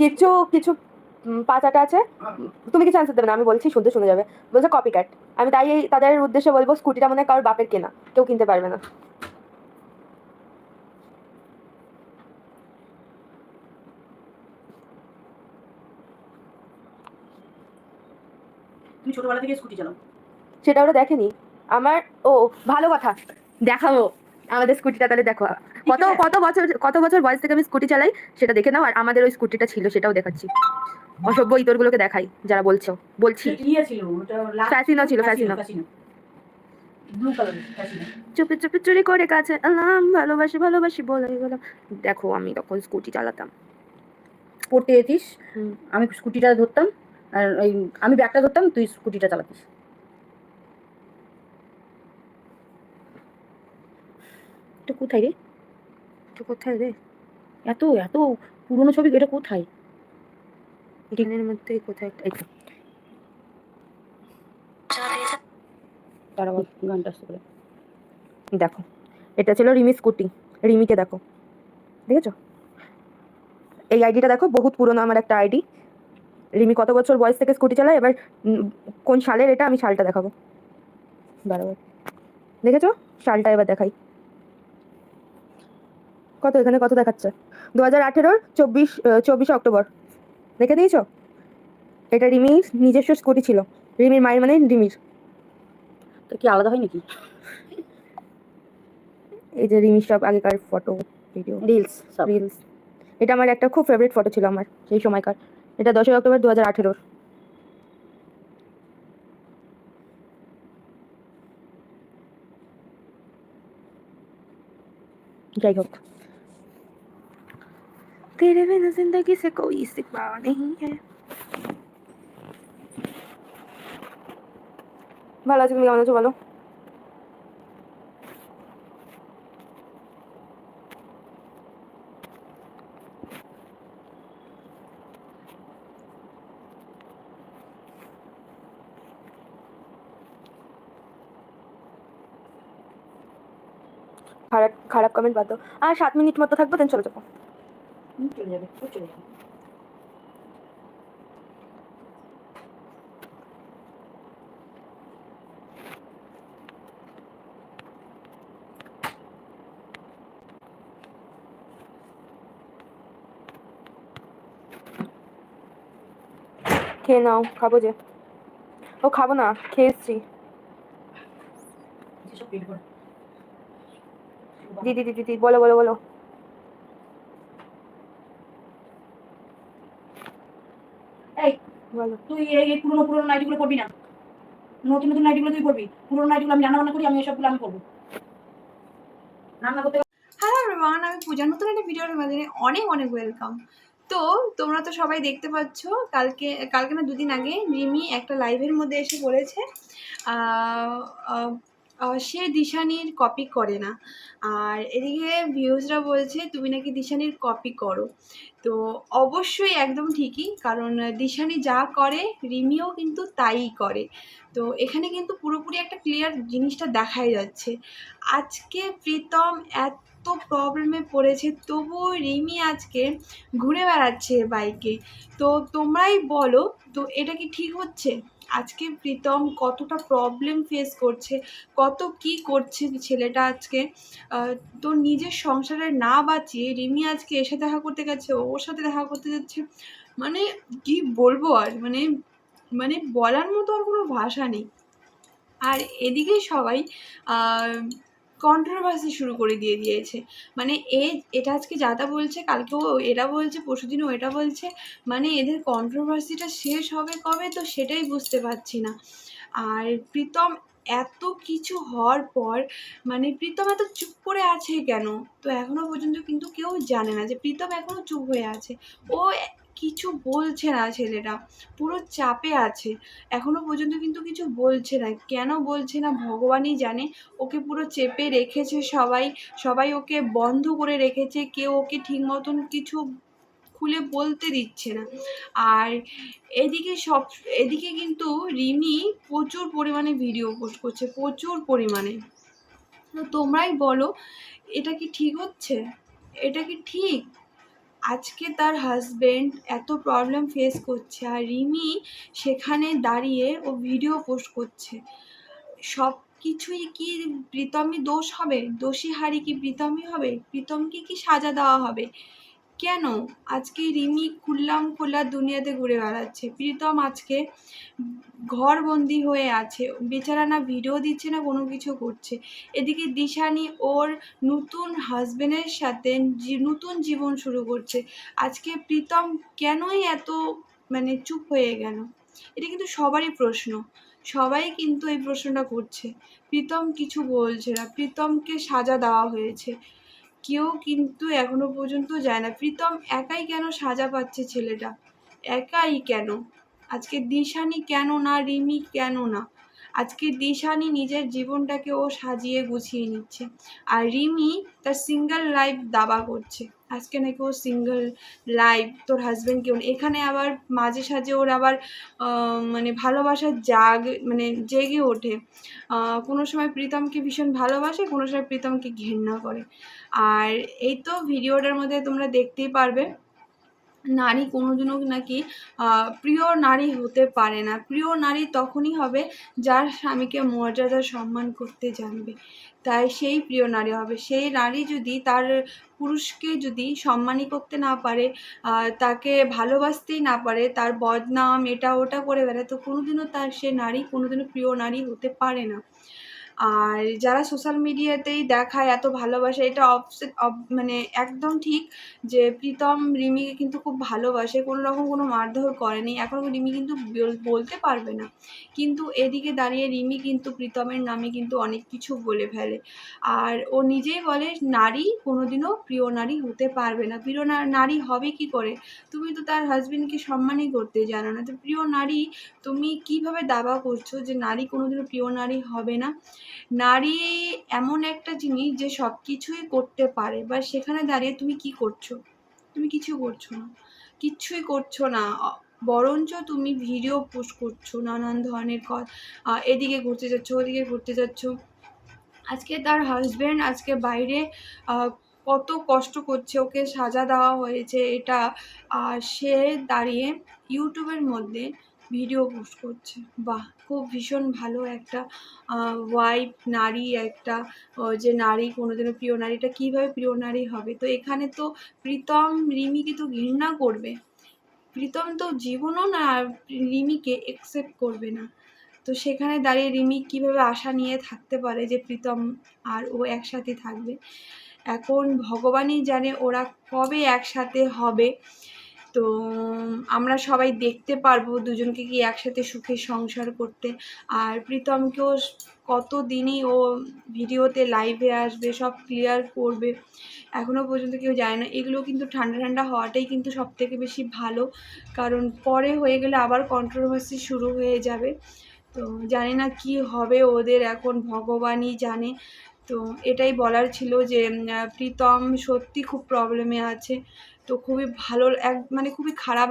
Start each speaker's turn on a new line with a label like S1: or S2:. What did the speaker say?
S1: কিছু কিছু পাঁচাটা আছে। তুমি কিছু অ্যান্সার দেবে না আমি বলছি শুনতে শুনে যাবে। বলছে কপি ক্যাট আমি তাই তাদের উদ্দেশ্যে বলব স্কুটিটা মনে হয় কারোর বাপের কেনা কেউ কিনতে পারবে না।
S2: তুমি ছোটবেলা থেকে স্কুটি চালাও।
S1: সেটা ওরা দেখেনি। আমার ও ভালো কথা। দেখাবো আমাদের স্কুটিটা তাহলে দেখো। কত কত বছর কত বছর বয়স থেকে আমি স্কুটি চালাই সেটা দেখে নাও আর আমাদের ওই স্কুটিটা ছিল সেটাও দেখাচ্ছি। অসভ্য ইতরগুলোকে দেখাই যারা বলছো বলছি।
S2: ইয়ে ছিল ক্যাসিনো
S1: চুপি চুপি চুরি করে কাছে আলাম ভালোবাসি ভালোবাসি বলে গেলাম। দেখো আমি তখন স্কুটি চালাতাম।
S2: পড়তে যেতিস আমি স্কুটিটা ধরতাম আর ওই আমি ব্যাগটা ধরতাম তুই স্কুটিটা চালাতিস।
S1: এটা কোথায় রে? এটা কোথায় রে?
S2: এত এত পুরনো ছবি এটা কোথায়?
S1: দিনের মধ্যে কোথায় একটা তো।
S2: তারা গানটা আসতে
S1: দেখো এটা ছিল রিমি স্কুটি। রিমিকে দেখো। দেখেছ? এই আইডিটা দেখো বহুত পুরনো আমার একটা আইডি। রিমি কত বছর বয়স থেকে স্কুটি চালায়? এবার কোন সালের এটা আমি সালটা দেখাবো। বারবার দেখেছ? সালটা এবার দেখাই। কত? এখানে কত দেখাচ্ছে? দু হাজার আঠেরোর চব্বিশ চব্বিশে অক্টোবর। দেখে দিয়েছ? এটা রিমির নিজস্ব স্কুটি ছিল। রিমির মায়ের মানে রিমির।
S2: তো কি আলাদা হয় নাকি?
S1: এই যে রিমির সব আগেকার ফটো ভিডিও
S2: রিলস সব।
S1: রিলস এটা আমার একটা খুব ফেভারিট ফটো ছিল আমার সেই সময়কার। এটা দশই অক্টোবর দু হাজার আঠেরোর। যাই হোক। तेरे बिना जिंदगी से कोई सिवा नहीं है ভালো আছি তুমি কেমন আছো বলো খারাপ খারাপ কমেন্ট বাদ দাও আর সাত মিনিট মতো থাকবো দেন চলে যাবো
S2: হুম, চলে যাবে ও চলে যাবে
S1: খেয়ে নাও খাব যে ও খাব না খেয়ে এসছি দিদি দিদি দিদি বলো বলো বলো
S2: এই তুই এই পুরোনো করবি না? নতুন নতুন তুই করবি? পুরোনো আমি রান্না করি, আমি এসবগুলো আমি করব।
S3: আমি নতুন একটা ভিডিও মাধ্যমে অনেক অনেক ওয়েলকাম তো তোমরা তো সবাই দেখতে পাচ্ছ, কালকে কালকে না দুদিন আগে রিমি একটা লাইভের মধ্যে এসে বলেছে সে দিশানির কপি করে না। আর এদিকে ভিউজরা বলছে, তুমি নাকি দিশানির কপি করো। তো অবশ্যই একদম ঠিকই, কারণ দিশানি যা করে, রিমিও কিন্তু তাই করে। তো এখানে কিন্তু পুরোপুরি একটা ক্লিয়ার জিনিসটা দেখাই যাচ্ছে। আজকে প্রীতম এত প্রবলেমে পড়েছে তবুও রিমি আজকে ঘুরে বেড়াচ্ছে বাইকে তো তোমরাই বলো, তো এটা কি ঠিক হচ্ছে? আজকে প্রীতম কতটা প্রবলেম ফেস করছে, কত কি করছে ছেলেটা আজকে? তো নিজের সংসারে না বাঁচিয়ে রিমি আজকে এসে দেখা করতে গেছে, ওর সাথে দেখা করতে যাচ্ছে। মানে কি বলব আর মানে মানে বলার মতো আর কোনো ভাষা নেই। আর এদিকে সবাই কন্ট্রোভার্সি শুরু করে দিয়ে দিয়েছে। মানে এ, এটা আজকে যাতা বলছে, কালকেও এটা বলছে, পরশুদিনও এটা বলছে মানে এদের কন্ট্রোভার্সিটা শেষ হবে কবে তো সেটাই বুঝতে পারছি না। আর প্রীতম এত কিছু হওয়ার পর মানে প্রীতম এত চুপ করে আছে কেন? তো এখনও পর্যন্ত কিন্তু কেউ জানে না যে প্রীতম এখনও চুপ হয়ে আছে। ও কিছু বলছে না ছেলেটা। পুরো চাপে আছে। এখনও পর্যন্ত কিন্তু কিছু বলছে না। কেন বলছে না ভগবানই জানে। ওকে পুরো চেপে রেখেছে সবাই। সবাই ওকে বন্ধ করে রেখেছে। কেউ ওকে ঠিক মতন কিছু খুলে বলতে দিচ্ছে না। আর এদিকে সব, এদিকে কিন্তু রিমি প্রচুর পরিমাণে ভিডিও পোস্ট করছে। প্রচুর পরিমাণে। তো তোমরাই বলো, এটা কি ঠিক হচ্ছে? এটা কি ঠিক? আজকে তার হাজব্যান্ড এত প্রবলেম ফেস করছে আর রিমি সেখানে দাঁড়িয়ে ও ভিডিও পোস্ট করছে। সব কিছুই কি প্রীতমই দোষ হবে? দোষী হারি কি প্রীতমই হবে? প্রীতমকে কি সাজা দেওয়া হবে? কেন? আজকে রিমি খুললাম খোলা দুনিয়াতে ঘুরে বেড়াচ্ছে। প্রীতম আজকে ঘরবন্দি হয়ে আছে। বেচারা না ভিডিও দিচ্ছে না কোনো কিছু করছে। এদিকে দিশানি ওর নতুন হাজবেন্ডের সাথে নতুন জীবন শুরু করছে। আজকে প্রীতম কেনই এত মানে চুপ হয়ে গেল? এটা কিন্তু সবারই প্রশ্ন। সবাই কিন্তু এই প্রশ্নটা করছে। প্রীতম কিছু বলছে না। প্রীতমকে সাজা দেওয়া হয়েছে। কেউ কিন্তু এখনও পর্যন্ত যায় না। প্রীতম একাই কেন সাজা পাচ্ছে ছেলেটা? একাই কেন? আজকে দিশানি কেন না, রিমি কেন না? আজকে দিশানি নিজের জীবনটাকে ও সাজিয়ে গুছিয়ে নিচ্ছে। আর রিমি তার সিঙ্গেল লাইফ দাবা করছে। আজকে নাকি ও সিঙ্গেল লাইফ তোর হাজব্যান্ড কেউ এখানে আবার মাঝে সাঝে ওর আবার মানে ভালোবাসার জাগ মানে জেগে ওঠে। কোনো সময় প্রীতমকে ভীষণ ভালোবাসে, কোনো সময় প্রীতমকে ঘেন্না করে। আর এই তো ভিডিওটার মধ্যে তোমরা দেখতেই পারবে নারী কোনোদিনও নাকি প্রিয় নারী হতে পারে না। প্রিয় নারী তখনই হবে যার স্বামীকে মর্যাদা সম্মান করতে জানবে। তাই সেই প্রিয় নারী হবে। সেই নারী যদি তার পুরুষকে যদি সম্মানই করতে না পারে তাকে ভালোবাসতেই না পারে, তার বদনাম এটা ওটা করে বেড়ায়, তো কোনোদিনও তার সে নারী কোনোদিনও প্রিয় নারী হতে পারে না। আর যারা সোশ্যাল মিডিয়াতেই দেখায়, এত ভালোবাসা, এটা মানে একদম ঠিক যে প্রীতম রিমিকে কিন্তু খুব ভালোবাসে কোনো রকম কোনো মারধর করেনি, এখন রিমি কিন্তু বল- বলতে পারবে না। কিন্তু এদিকে দাঁড়িয়ে রিমি কিন্তু প্রীতমের নামে কিন্তু অনেক কিছু বলে ফেলে। আর ও নিজেই বলে, নারী কোনোদিনও প্রিয় নারী হতে পারবে না। প্রিয় নারী হবে কি করে? তুমি তো তার হাজবেন্ডকে সম্মানই করতে জানো না। তো প্রিয় নারী, তুমি কীভাবে দাবা করছ যে নারী কোনোদিনও প্রিয় নারী হবে না? নারী এমন একটা জিনিস যে সব কিছুই করতে পারে বা সেখানে দাঁড়িয়ে তুমি কি করছ? তুমি কিছু করছ না। কিচ্ছুই করছ না। বরঞ্চ তুমি ভিডিও পোস্ট করছ, নানান ধরনের এদিকে ঘুরতে যাচ্ছ, ওদিকে ঘুরতে যাচ্ছ। আজকে তার হাজব্যান্ড আজকে বাইরে কত কষ্ট করছে, ওকে সাজা দেওয়া হয়েছে এটা। সে দাঁড়িয়ে ইউটিউবের মধ্যে ভিডিও পোস্ট করছে। বাহ, খুব ভীষণ ভালো একটা ওয়াইফ নারী একটা যে নারী, কোনোদিনও প্রিয় নারীটা কীভাবে প্রিয় নারী হবে? তো এখানে তো প্রীতম রিমিকে তো ঘৃণা করবে। প্রীতম তো জীবনও না রিমিকে একসেপ্ট করবে না। তো সেখানে দাঁড়িয়ে রিমি কীভাবে আশা নিয়ে থাকতে পারে যে প্রীতম আর ও একসাথে থাকবে? এখন ভগবানই জানে ওরা কবে একসাথে হবে। তো আমরা সবাই দেখতে পারব দুজনকে কি একসাথে সুখে সংসার করতে। আর প্রীতমকেও কত দিনই ও ভিডিওতে লাইভে আসবে, সব ক্লিয়ার করবে। এখনও পর্যন্ত কেউ যায় না। এগুলো কিন্তু ঠান্ডা ঠান্ডা হওয়াটাই কিন্তু সব থেকে বেশি ভালো। কারণ পরে হয়ে গেলে আবার কন্ট্রোভার্সি শুরু হয়ে যাবে। তো, জানি না কি হবে ওদের এখন, ভগবানই জানে। তো, এটাই বলার ছিল যে প্রীতম সত্যি খুব প্রবলেমে আছে। তো খুবই ভালো এক মানে খুবই খারাপ